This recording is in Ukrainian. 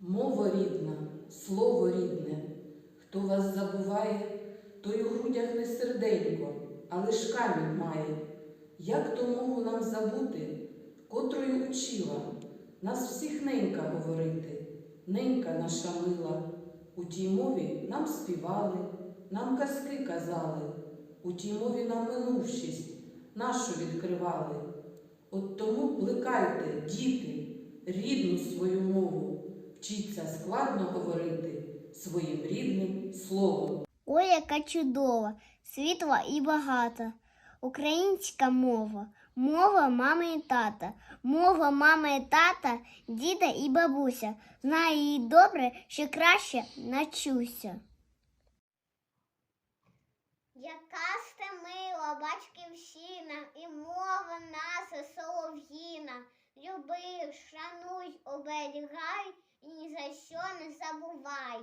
Мова рідна, слово рідне, хто вас забуває, той у грудях не серденько, а лиш камінь має. Як то мову нам забути, котрою учила нас всіх ненька говорити, ненька наша мила. У тій мові нам співали, нам казки казали, у тій мові нам минувшість, нашу відкривали. От тому плекайте, діти, рідну свою мову вчіться складно говорити своїм рідним словом. Ой, яка чудова, світла і багата. Українська мова, мова мами і тата, мова мами і тата, діда і бабуся. Знаю її добре, ще краще начуся. Яка сте мила батьківщина і мова наша солов'їна. Люби, шануй, оберігай за що не забувай.